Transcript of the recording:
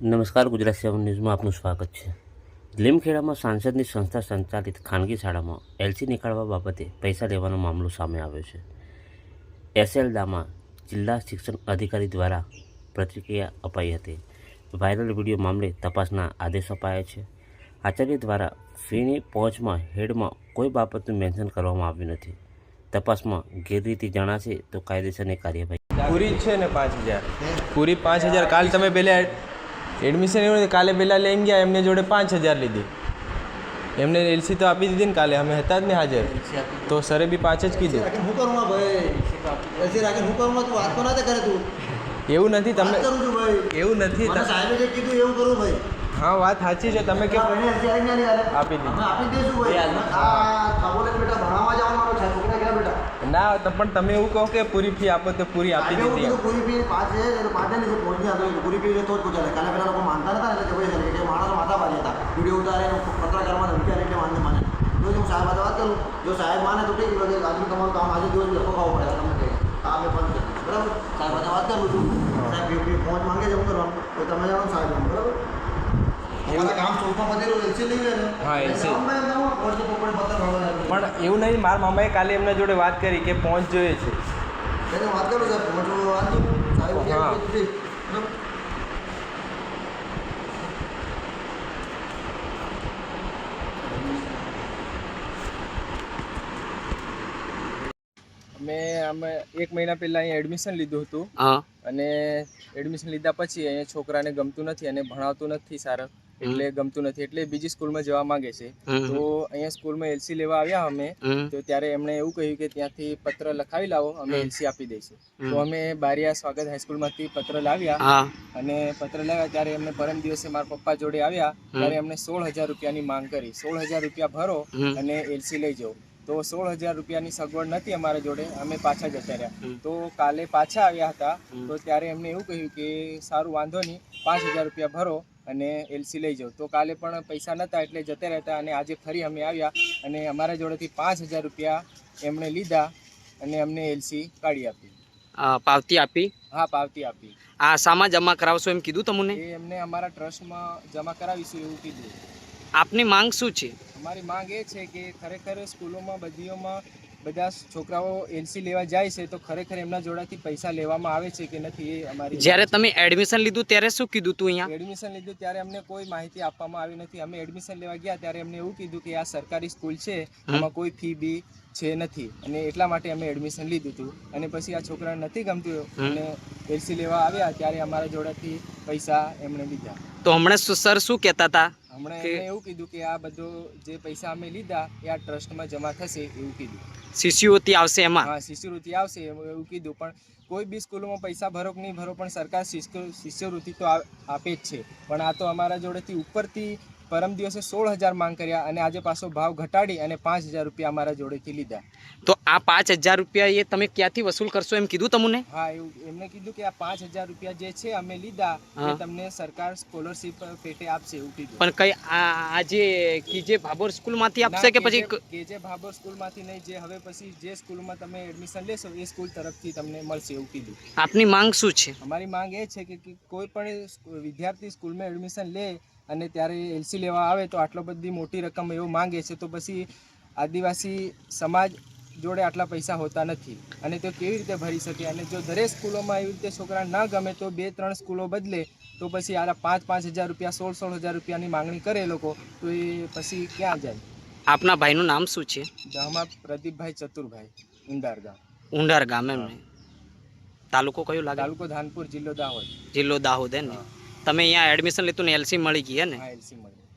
નમસ્કાર ગુજરાત સેવન ન્યૂઝમાં આપનું સ્વાગત છે. લીમખેડામાં સાંસદની સંસ્થા સંચાલિત ખાનગી શાળામાં એલસી નીકાળવા બાબતે પૈસા લેવાનો મામલો સામે આવ્યો છે. એસએલદામાં જિલ્લા શિક્ષણ અધિકારી દ્વારા પ્રતિક્રિયા અપાઈ હતી. વાયરલ વીડિયો મામલે તપાસના આદેશ અપાયા છે. આચાર્ય દ્વારા ફીની પહોંચમાં હેડમાં કોઈ બાબતનું મેન્શન કરવામાં આવ્યું નથી. તપાસમાં ગેરરીતિ જણાશે તો કાયદેસરની કાર્યવાહી પૂરી છે ને પાંચ હજાર? પૂરી પાંચ હજાર. કાલ તમે પહેલાં એડમિશન એવું કાલે પહેલાં લઈને ગયા એમને જોડે પાંચ હજાર લીધી. એમને એલસી તો આપી દીધી ને કાલે અમે હતા જ ને હાજર. તો સરે બી પાંચ જ કીધું. રાખીને હું ભાઈ? એસી રાખીને હું કરું માં તું વાત તો ના તે કરે તું. એવું નથી તમે કરું ભાઈ. એવું નથી મને ત- સાહેબે જે કીધું એવું કરું ભાઈ. હા વાત સાચી છે તમે કે ભાઈને એસી આવીને નહીં હાલે. આપી દીધી. ના તો પણ તમે એવું કહો કે પૂરી ફી આપો તો પૂરી આપી આજે દીધી પૂરી ફી પાંચ હજાર એટલે પાંચ ને પહોંચી હતો એટલે પૂરી ફી તો જ પૂછાડે કાલે પેલા લોકો માનતા નતા એટલે ભાઈ કે માણસો માથા ભારી હતા. વીડિયો ઉતારે પત્રકારમાં ધમકી એટલે માનને માને. તો હું સાહેબ વાત કરું. જો સાહેબ માને તો ઠીક છે આજનું તમારું કામ આજે દિવસ લખો ખાવું પડે. તમને કહે કામ અમે પણ બરાબર? સાહેબ વાત કરું છું. સાહેબ ફી ફી પહોંચ માંગે છે હું કરવાનું. તો તમે જાણો સાહેબ બરાબર? પણ એવું નહીં મારા મામાએ કાલે એમના જોડે વાત કરી કે પહોંચ જોઈએ છે. અમે અમે એક મહિના પહેલા અહીંયા એડમિશન લીધું હતું. અને એડમિશન લીધા પછી અહીંયા છોકરાને ગમતું નથી અને ભણાવતું નથી સારા. એટલે ગમતું નથી. એટલે બીજી સ્કૂલમાં જવા માંગે છે. તો અહીંયા સ્કૂલમાં એલસી લેવા આવ્યા અમે. તો ત્યારે એમણે એવું કહ્યું કે ત્યાંથી પત્ર લખાવી લાવો. અમે એલસી આપી દઈશું. તો અમે બારિયા સ્વાગત હાઈસ્કૂલમાંથી પત્ર લાવ્યા. અને પત્ર લાવ્યા ત્યારે એમને પરમ દિવસે મારા પપ્પા જોડે આવ્યા. ત્યારે એમને સોળ હજાર રૂપિયાની માંગ કરી. સોળ હજાર રૂપિયા ભરો અને એલસી લઈ જાઓ. તો સોળ હજાર રૂપિયાની સગવડ નથી અમારા જોડે. અમે પાછા જતા રહ્યા. તો કાલે પાછા આવ્યા હતા. તો ત્યારે એમને એવું કહ્યું કે સારું વાંધો નહીં. પાંચ હજાર રૂપિયા ભરો. અને એલસી લઈ જાઓ તો કાલે પણ પૈસા નહોતા એટલે જતા રહેતા અને આજે ફરી અમે આવ્યા અને અમારા જોડેથી પાંચ હજાર રૂપિયા એમણે લીધા અને અમને એલસી કાઢી આપી. પાવતી આપી? હા પાવતી આપી. આ શામાં જમા કરાવશો એમ કીધું તમને? એ એમને અમારા ટ્રસ્ટમાં જમા કરાવીશું એવું કીધું. આપની માંગ શું છે? અમારી માંગ એ છે કે ખરેખર સ્કૂલોમાં બધીઓમાં બધા છોકરાઓ એલસી લેવા જાય છે તો ખરેખર એમના જોડાથી પૈસા લેવામાં આવે છે કે નથી એ અમારી જ્યારે તમે એડમિશન લીધું ત્યારે શું કીધું તું અહીંયા? એડમિશન લીધું ત્યારે અમને કોઈ માહિતી આપવામાં આવી નથી. અમે એડમિશન લેવા ગયા ત્યારે એમને એવું કીધું કે આ સરકારી સ્કૂલ છે એમાં કોઈ ફી બી છે નથી. અને એટલા માટે અમે એડમિશન લીધું હતું અને પછી આ છોકરાને નથી ગમતું અને એલસી લેવા આવ્યા ત્યારે અમારા જોડાથી પૈસા એમણે લીધા. તો હમણાં સર શું કહેતા હતા? હમણાં એવું કીધું કે આ બધો જે પૈસા અમે લીધા એ આ ટ્રસ્ટમાં જમા થશે એવું કીધું. શિષ્યવૃત્તિ આવશે એમાં? શિષ્યવૃત્તિ આવશે એવું કીધું. પણ કોઈ બી સ્કૂલોમાં પૈસા ભરો કે નહીં ભરો, પણ સરકાર શિષ્ય- શિષ્યવૃત્તિ તો આપે જ છે. પણ આ તો અમારા જોડેથી ઉપરથી પરમ દિવસે સોળ હજાર માંગ કર્યા અને આજે પાછો ભાવ ઘટાડી અને પાંચ હજાર રૂપિયા અમારા જોડેથી લીધા. તો આ પાંચ હજાર રૂપિયા એ તમે ક્યાંથી વસૂલ કરશો એમ કીધું તમને? હા એવું એમને કીધું કે આ પાંચ હજાર રૂપિયા જે છે અમે લીધા એ તમને સરકાર સ્કોલરશીપ પેટે આપશે એવું કીધું. પણ કઈ આ જે કીજે ભાભોર સ્કૂલમાંથી આપશે કે પછી કેજે ભાભોર સ્કૂલમાંથી નહીં જે હવે પછી જે સ્કૂલમાં તમે એડમિશન લેશો એ સ્કૂલ તરફથી તમને મળશે એવું કીધું. આપની માંગ શું છે? અમારી માંગ એ છે કે કોઈ પણ વિદ્યાર્થી સ્કૂલમાં એડમિશન લે અને ત્યારે એલસી લેવા આવે તો આટલો બધી મોટી રકમ એવો માંગે છે તો પછી આદિવાસી સમાજ જોડે આટલા પૈસા હોતા નથી. અને તે કેવી રીતે ભરી શકે? અને જો દરેક સ્કૂલોમાં એવી રીતે છોકરા ના ગમે તો બે ત્રણ સ્કૂલો બદલે તો પછી આ પાંચ પાંચ હજાર રૂપિયા સોળ સોળ હજાર રૂપિયાની માંગણી કરે લોકો તો એ પછી ક્યાં જાય? આપના ભાઈનું નામ શું છે? દહમા પ્રદીપભાઈ ચતુરભાઈ ઉંડાર ગામ. ઉંડાર ગામ એમ તાલુકો કયો લાગે? તાલુકો ધાનપુર જિલ્લો દાહોદ. જિલ્લો દાહોદ હે ને? તમે અહીંયા એડમિશન લીધું ને એલસી મળી ગઈ હે ને? એલસી મળી